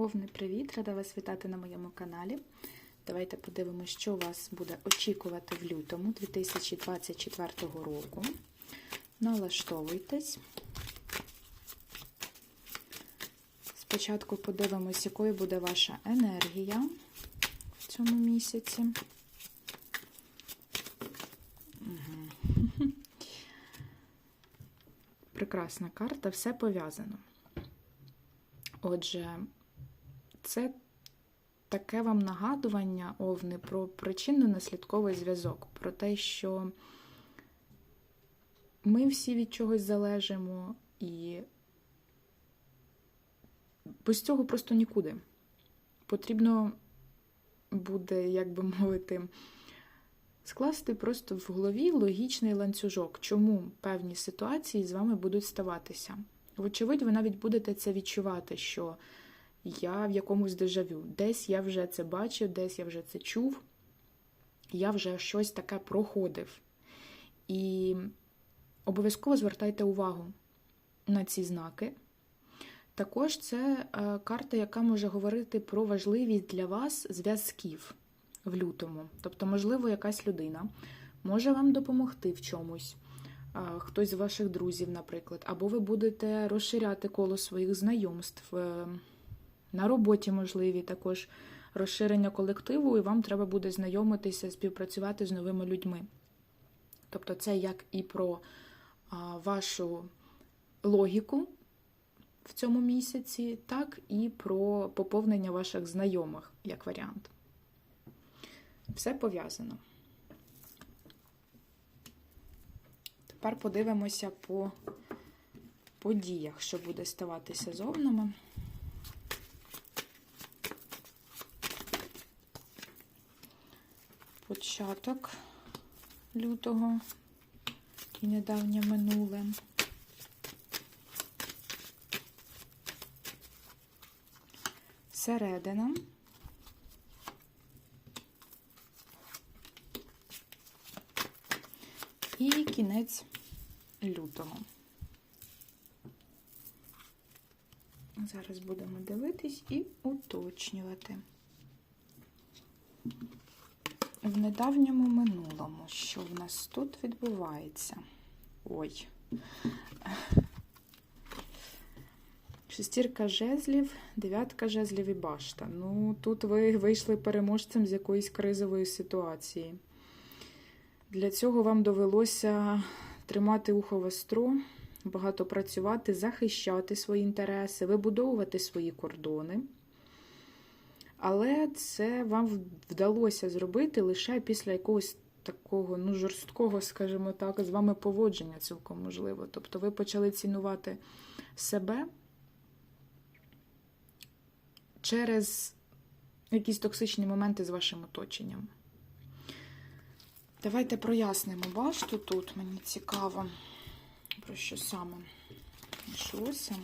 Овни, привіт! Рада вас вітати на моєму каналі. Давайте подивимося, що вас буде очікувати в лютому 2024 року. Налаштовуйтесь. Спочатку подивимось, якою буде ваша енергія в цьому місяці. Угу. Прекрасна карта, все пов'язано. Отже, це таке вам нагадування, овни, про причинно-наслідковий зв'язок, про те, що ми всі від чогось залежимо, і без цього просто нікуди. Потрібно буде, як би мовити, скласти просто в голові логічний ланцюжок, чому певні ситуації з вами будуть ставатися. Вочевидь, ви навіть будете це відчувати, що я в якомусь дежавю. Десь я вже це бачив, десь я вже це чув, я вже щось таке проходив. І обов'язково звертайте увагу на ці знаки. Також це карта, яка може говорити про важливість для вас зв'язків в лютому. Тобто, можливо, якась людина може вам допомогти в чомусь. Хтось з ваших друзів, наприклад, або ви будете розширяти коло своїх знайомств. На роботі можливі також розширення колективу, і вам треба буде знайомитися, співпрацювати з новими людьми. Тобто, це як і про вашу логіку в цьому місяці, так і про поповнення ваших знайомих як варіант. Все пов'язано. Тепер подивимося по подіях, що буде ставатися з. Початок лютого і недавнє минуле. Середина. І кінець лютого. Зараз будемо дивитись і уточнювати. В недавньому минулому, що в нас тут відбувається? Ой. Шестірка жезлів, дев'ятка жезлів і башта. Ну, тут ви вийшли переможцем з якоїсь кризової ситуації. Для цього вам довелося тримати ухо востро, багато працювати, захищати свої інтереси, вибудовувати свої кордони. Але це вам вдалося зробити лише після якогось такого ну, жорсткого, скажімо так, з вами поводження цілком можливо. Тобто ви почали цінувати себе через якісь токсичні моменти з вашим оточенням. Давайте прояснимо башту тут, мені цікаво, про що саме йшлося.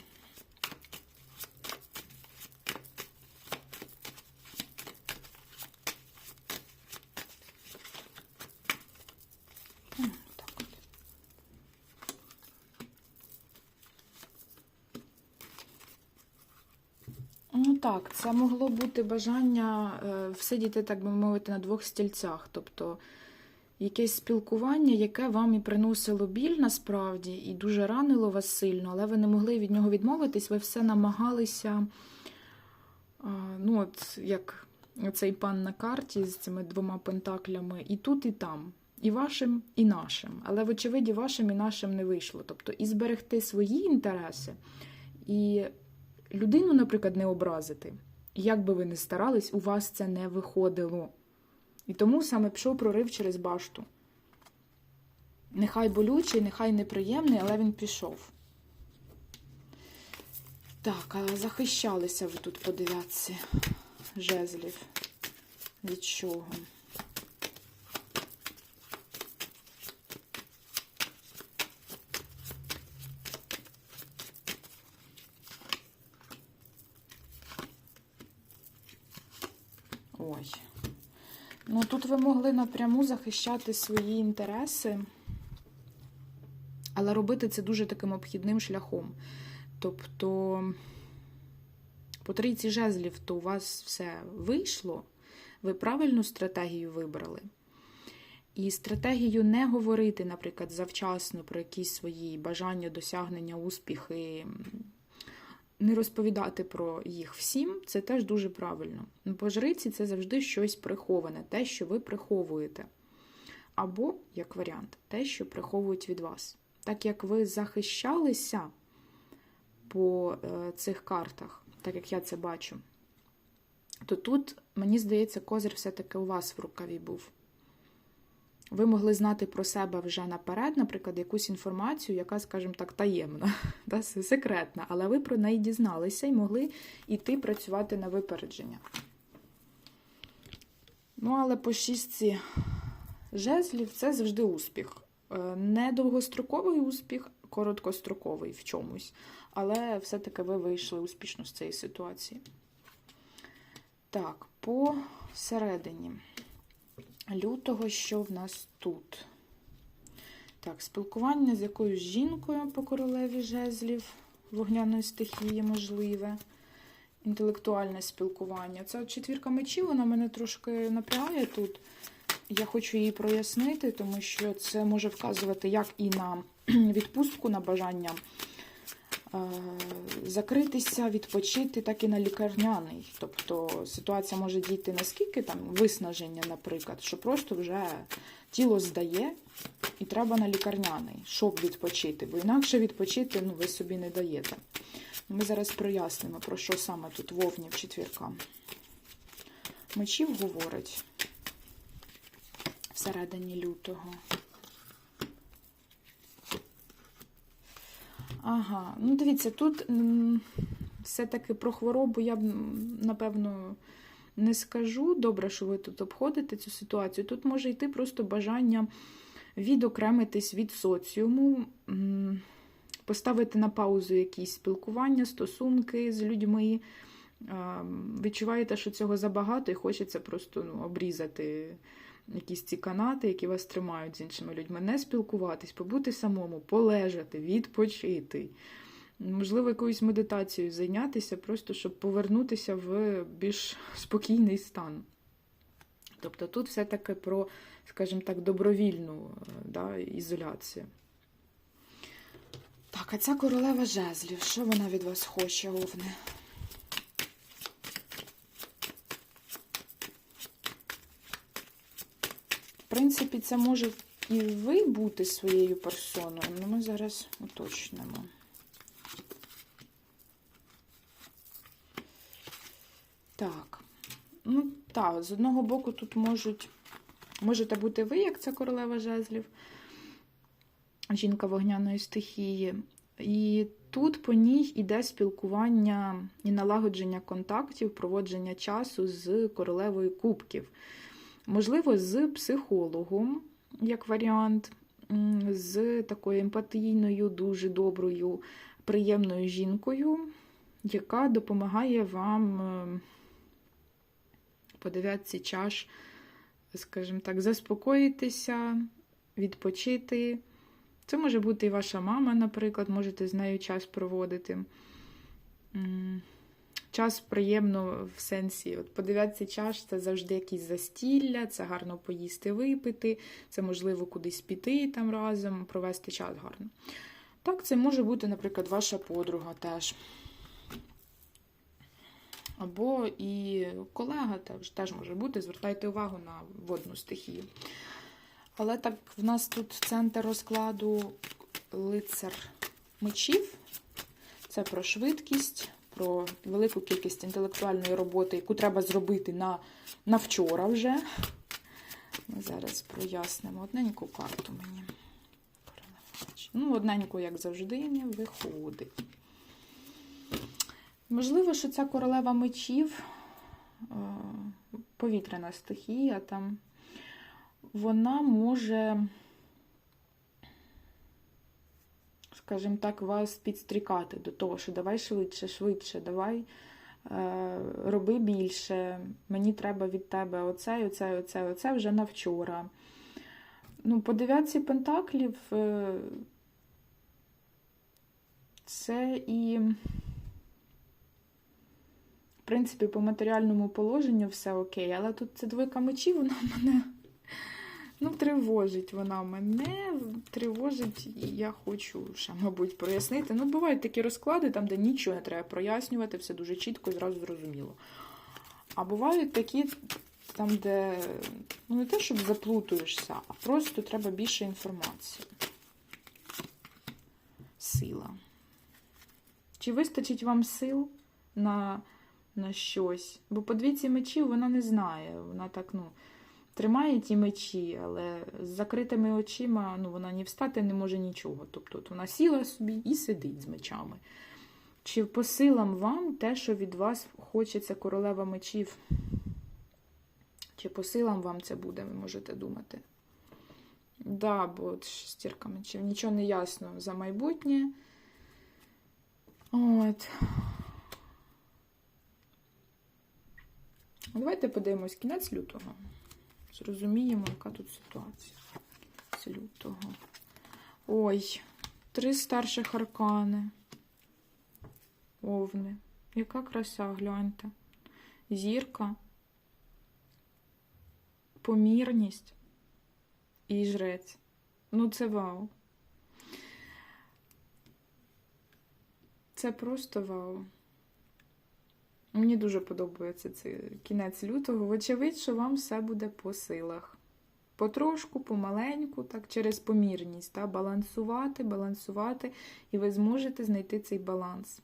Ну так, це могло бути бажання е, всидіти, так би мовити, на двох стільцях. Тобто якесь спілкування, яке вам і приносило біль насправді, і дуже ранило вас сильно, але ви не могли від нього відмовитись, ви все намагалися, ну, от як цей пан на карті з цими двома пентаклями, і тут, і там. І вашим, і нашим. Але, вочевидь, вашим і нашим не вийшло. Тобто і зберегти свої інтереси, і людину, наприклад, не образити. Як би ви не старались, у вас це не виходило. І тому саме пішов прорив через башту. Нехай болючий, нехай неприємний, але він пішов. Так, а захищалися ви тут по дев'ятці жезлів. Від чого? Ой. Ну, тут ви могли напряму захищати свої інтереси, але робити це дуже таким обхідним шляхом. Тобто По трійці жезлів, то у вас все вийшло, ви правильну стратегію вибрали. І стратегію не говорити, наприклад, завчасно про якісь свої бажання, досягнення, успіхи, не розповідати про їх всім, це теж дуже правильно. Бо жриці це завжди щось приховане, те, що ви приховуєте. Або, як варіант, те, що приховують від вас. Так як ви захищалися по е, цих картах, так як я це бачу, то тут, мені здається, козир все-таки у вас в рукаві був. Ви могли знати про себе вже наперед, наприклад, якусь інформацію, яка, скажімо так, таємна, да, секретна, але ви про неї дізналися і могли йти працювати на випередження. Ну, але по шістці жезлів це завжди успіх. Е, Не довгостроковий успіх, короткостроковий в чомусь. Але все-таки ви вийшли успішно з цієї ситуації. Так, по середині лютого, що в нас тут? Так, спілкування з якоюсь жінкою по королеві жезлів, вогняної стихії можливе. Інтелектуальне спілкування. От четвірка мечів, вона мене трошки напрягає тут. Я хочу її прояснити, тому що це може вказувати як і на відпустку, на бажання закритися, відпочити, так і на лікарняний. Тобто ситуація може дійти наскільки там виснаження, наприклад, що просто вже тіло здає і треба на лікарняний, щоб відпочити, бо інакше відпочити ну, ви собі не даєте. Ми зараз прояснимо, про що саме тут вовні в четвірка. Мечів говорить всередині лютого. Ага, ну дивіться, тут все-таки про хворобу я напевно, не скажу. Добре, що ви тут обходите цю ситуацію. Тут може йти просто бажання відокремитись від соціуму, поставити на паузу якісь спілкування, стосунки з людьми. Відчуваєте, що цього забагато, і хочеться просто ну, обрізати якісь ці канати, які вас тримають з іншими людьми, не спілкуватись, побути самому, полежати, відпочити. Можливо, якоюсь медитацією зайнятися, просто щоб повернутися в більш спокійний стан. Тобто тут все-таки про, скажімо так, добровільну да, ізоляцію. Так, а ця королева жезлів, що вона від вас хоче, Овне? Принципі, це може і ви бути своєю персоною, але ми зараз уточнимо. Так, ну так, з одного боку, тут можуть, можете бути ви, як це королева жезлів, жінка вогняної стихії. І тут по ній іде спілкування і налагодження контактів, проводження часу з королевою кубків. Можливо, з психологом, як варіант, з такою емпатійною, дуже доброю, приємною жінкою, яка допомагає вам по дев'ятці чаш, скажімо так, заспокоїтися, відпочити. Це може бути і ваша мама, наприклад, можете з нею час проводити. Час приємно в сенсі. От Подивятися чаш це завжди якісь застілля, це гарно поїсти, випити, це можливо кудись піти там разом, провести час гарно. Так, це може бути, наприклад, ваша подруга теж. Або і колега теж, теж може бути. Звертайте увагу на водну стихію. Але так, в нас тут центр розкладу лицар мечів. Це про швидкість, про велику кількість інтелектуальної роботи, яку треба зробити на, на вчора вже. Ми зараз прояснимо одненьку карту мені. Ну, одненьку, як завжди, не виходить. Можливо, що ця королева мечів, повітряна стихія там, вона може, скажімо так, вас підстрікати до того, що давай швидше, швидше, давай е, роби більше, мені треба від тебе оце, оце, оце, оце вже на вчора. Ну, по дев'ятці пентаклів е, це і принципі, по матеріальному положенню все окей, але тут це двойка мечів, вона мене ну, тривожить. Вона мене тривожить, і я хочу ще, мабуть, прояснити. Ну, бувають такі розклади, там, де нічого не треба прояснювати, все дуже чітко і зразу зрозуміло. А бувають такі, там, де ну, не те, щоб заплутуєшся, а просто треба більше інформації. Сила. Чи вистачить вам сил на, на щось? Бо по двійці мечів вона не знає. Вона так, ну, тримає ті мечі, але з закритими очима ну, вона ні встати не може нічого. Тобто от вона сіла собі і сидить з мечами. Чи по силам вам те, що від вас хочеться королева мечів? Чи по силам вам це буде, ви можете думати? Да, бо от шестірка мечів. Нічого не ясно за майбутнє. От. Давайте подивимось кінець лютого. Зрозуміємо, яка тут ситуація. З лютого. Ой, три старших аркани. Овни. Яка краса, гляньте. Зірка. Помірність і жрець. Ну, це вау. Це просто вау. Мені дуже подобається цей кінець лютого. Вочевидь, що вам все буде по силах. Потрошку, помаленьку, так, через помірність. Та, балансувати, балансувати, і ви зможете знайти цей баланс.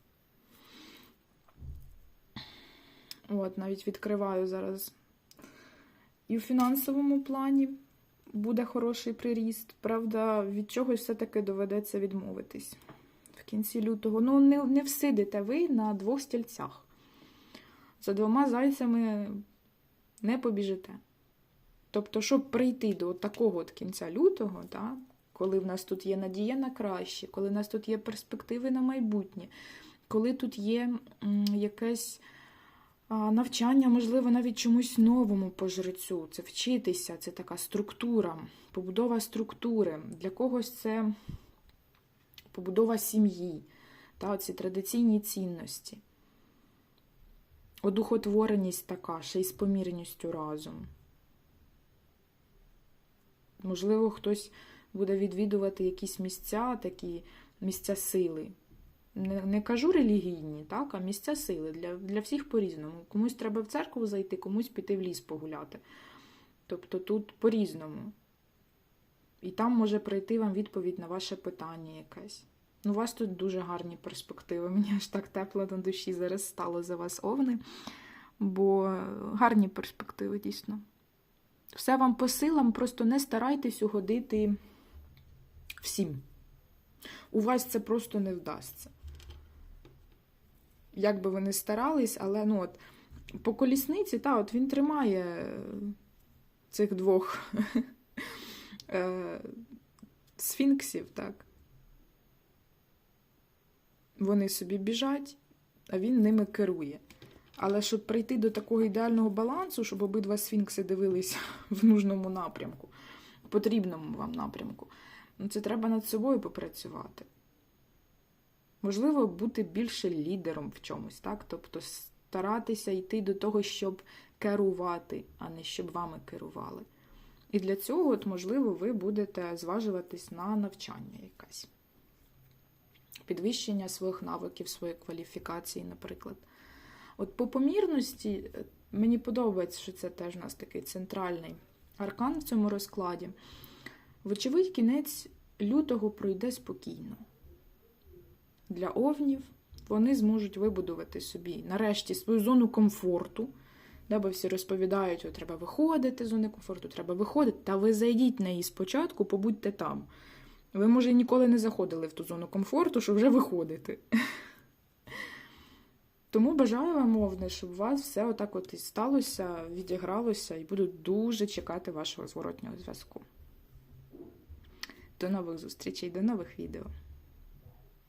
От, навіть відкриваю зараз. І в фінансовому плані буде хороший приріст. Правда, від чогось все-таки доведеться відмовитись в кінці лютого. Ну, не, не всидите ви на двох стільцях. За двома зайцями не побіжите. Тобто, щоб прийти до такого от кінця лютого, так, коли в нас тут є надія на краще, коли в нас тут є перспективи на майбутнє, коли тут є якесь навчання, можливо, навіть чомусь новому по жрецю, це вчитися, це така структура, побудова структури. Для когось це побудова сім'ї, та, ці традиційні цінності. Одухотвореність така, ще й з помірністю разом. Можливо, хтось буде відвідувати якісь місця, такі місця сили. Не, не кажу релігійні, так, а місця сили для, для всіх по-різному. Комусь треба в церкву зайти, комусь піти в ліс погуляти. Тобто тут по-різному. І там може прийти вам відповідь на ваше питання якесь. Ну, у вас тут дуже гарні перспективи. Мені аж так тепло на душі зараз стало за вас овни, бо гарні перспективи дійсно. Все вам по силам, просто не старайтесь угодити всім. У вас це просто не вдасться. Як би ви не старались, але ну от, по колісниці, та, от він тримає цих двох е, сфінксів, так. Вони собі біжать, а він ними керує. Але щоб прийти до такого ідеального балансу, щоб обидва сфінкси дивилися в нужному напрямку, потрібному вам напрямку, ну це треба над собою попрацювати. Можливо, бути більше лідером в чомусь, так? Тобто старатися йти до того, щоб керувати, а не щоб вами керували. І для цього, от, можливо, ви будете зважуватись на навчання якесь. Підвищення своїх навиків, своєї кваліфікації, наприклад. От по помірності мені подобається, що це теж у нас такий центральний аркан в цьому розкладі. Вочевидь, кінець лютого пройде спокійно. Для овнів вони зможуть вибудувати собі нарешті свою зону комфорту. Да, бо всі розповідають, що треба виходити з зони комфорту, треба виходити. Та ви зайдіть на її спочатку, побудьте там. Ви, може, ніколи не заходили в ту зону комфорту, що вже виходите. Тому бажаю вам, мовне, щоб у вас все отак от і сталося, відігралося, і буду дуже чекати вашого зворотнього зв'язку. До нових зустрічей, до нових відео.